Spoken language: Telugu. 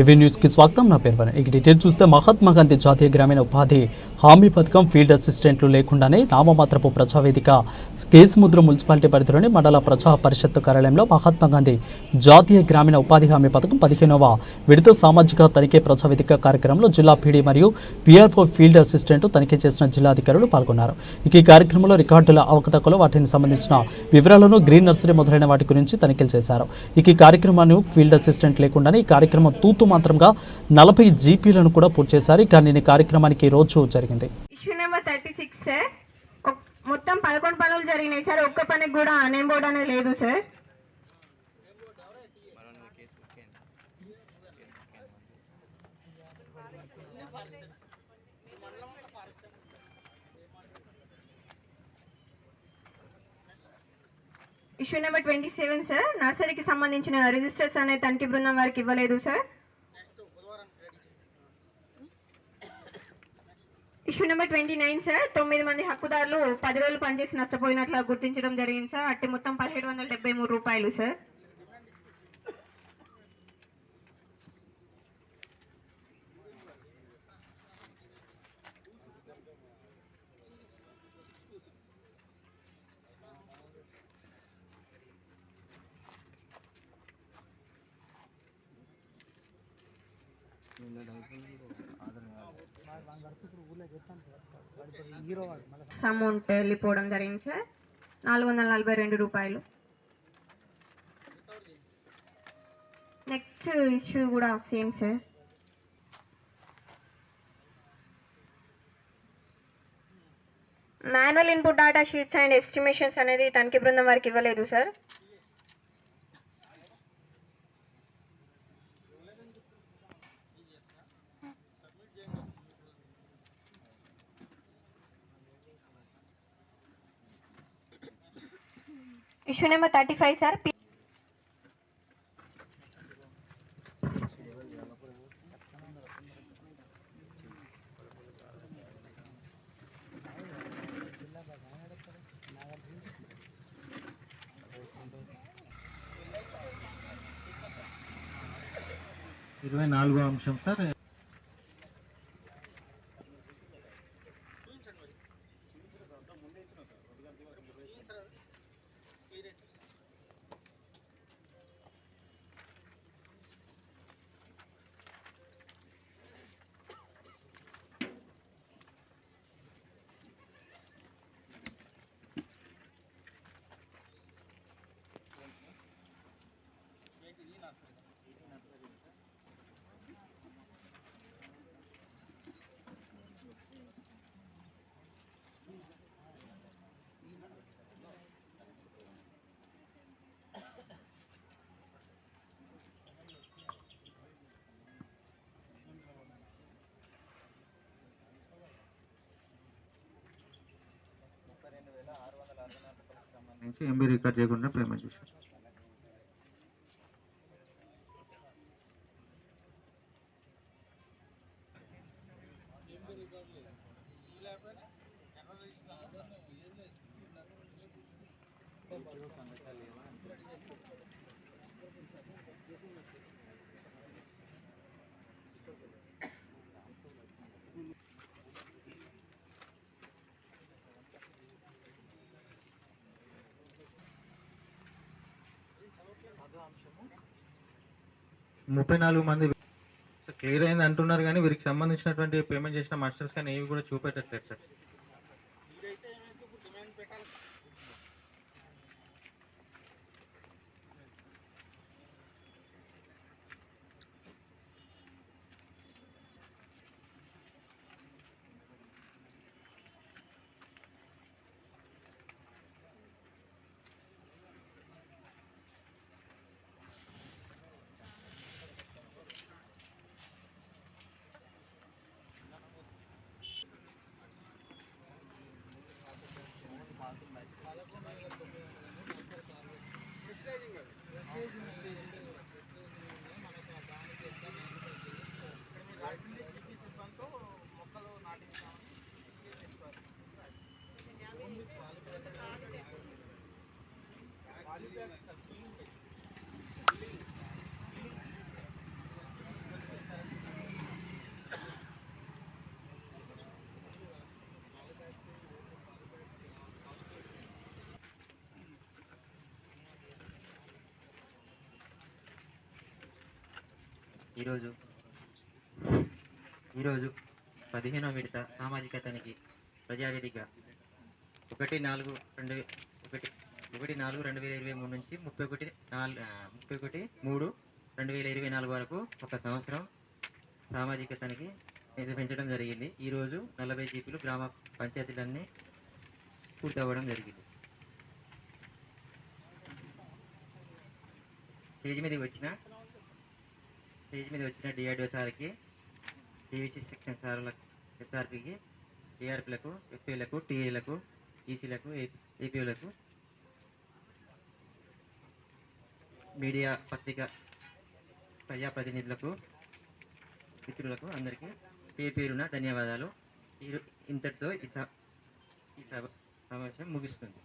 ఏవీ న్యూస్కి స్వాగతం నా పేరు వరణ్ ఇక డీటెయిల్ చూస్తే మహాత్మా గాంధీ జాతీయ గ్రామీణ ఉపాధి హామీ పథకం ఫీల్డ్ అసిస్టెంట్లు లేకుండానే నామమాత్రపు ప్రజావేదిక కేసుముద్ర మున్సిపాలిటీ పరిధిలోని మండల ప్రజా పరిషత్ కార్యాలయంలో మహాత్మా గాంధీ జాతీయ గ్రామీణ ఉపాధి హామీ పథకం పదిహేనవ విడత సామాజిక తనిఖీ ప్రజావేదిక కార్యక్రమంలో జిల్లా పీడీ మరియు పీఆర్ఓ ఫీల్డ్ అసిస్టెంట్ తనిఖీ చేసిన జిల్లాధికారులు పాల్గొన్నారు ఇక ఈ కార్యక్రమంలో రికార్డుల అవకతవకలు వాటిని సంబంధించిన వివరాలను గ్రీన్ నర్సరీ మొదలైన వాటి గురించి తనిఖీలు చేశారు ఇక ఈ కార్యక్రమాన్ని ఫీల్డ్ అసిస్టెంట్ లేకుండానే ఈ కార్యక్రమం తూతు మాత్రంగా నలభై జీపీలను కూడా పూర్తి చేశారు. కానీ కార్యక్రమానికి రోజు జరిగింది. Issue number thirty six sir. మొత్తం పదకొండు పనులు జరిగినాయి సార్. ఒక్క పనికి కూడా అనేం బోర్డ్ అనేది లేదు sir. Issue number twenty seven sir. నర్సరీకి సంబంధించిన రిజిస్టర్స్ అనే తనిఖీ బృందం వారికి ఇవ్వలేదు sir. Issue number twenty nine sir తొమ్మిది మంది హక్కుదారులు పది రోజులు పనిచేసి నష్టపోయినట్లు గుర్తించడం జరిగింది సార్ అట్టి మొత్తం పదిహేడు వందల డెబ్బై మూడు రూపాయలు సార్ అమౌంట్ వెళ్ళిపోవడం జరిగింది సార్ నాలుగు వందల నలభై రెండు రూపాయలు. నెక్స్ట్ ఇష్యూ కూడా same sir. Manual input data sheets and estimations అనేది తనిఖీ బృందం వారికి ఇవ్వలేదు sir. Issue number thirty five sir ఇరవై నాలుగో అంశం సార్ నుంచి ఎంబీ రికార్డ్ చేయకుండా పేమెంట్ చేశారు Thank you. ముప్పై నాలుగు మంది సార్ క్లియర్ అయింది అంటున్నారు కానీ వీరికి సంబంధించినటువంటి పేమెంట్ చేసిన మాస్టర్స్ కానీ ఏవి కూడా చూపెట్టట్లేదు సార్. ఈరోజు ఈరోజు పదిహేనవ విడత సామాజిక తనిఖీ ప్రజావేదిక. ఒకటి నాలుగు రెండు ఒకటి ఒకటి నాలుగు రెండు వేల ఇరవై మూడు నుంచి ముప్పై ఒకటి నాలుగు ముప్పై ఒకటి మూడు రెండు వేల ఇరవై నాలుగు వరకు ఒక సంవత్సరం సామాజిక తనిఖీ నిర్వహించడం జరిగింది. ఈరోజు నలభై జీపులు గ్రామ పంచాయతీలన్నీ పూర్తి అవ్వడం జరిగింది. స్టేజ్ మీదకి వచ్చిన స్టేజ్ మీద వచ్చిన డిఆర్డిఓ సార్కి డివిసి సెక్షన్ సార్లకు ఎస్ఆర్పికి డిఆర్పిలకు ఎఫ్ఏలకు టీఏలకు ఈసీలకు ఏపీఓలకు మీడియా పత్రిక ప్రజాప్రతినిధులకు మిత్రులకు అందరికీ పేరు పేరున ధన్యవాదాలు. ఇంతటితో ఈ ఈ సభ సమావేశం ముగిస్తుంది.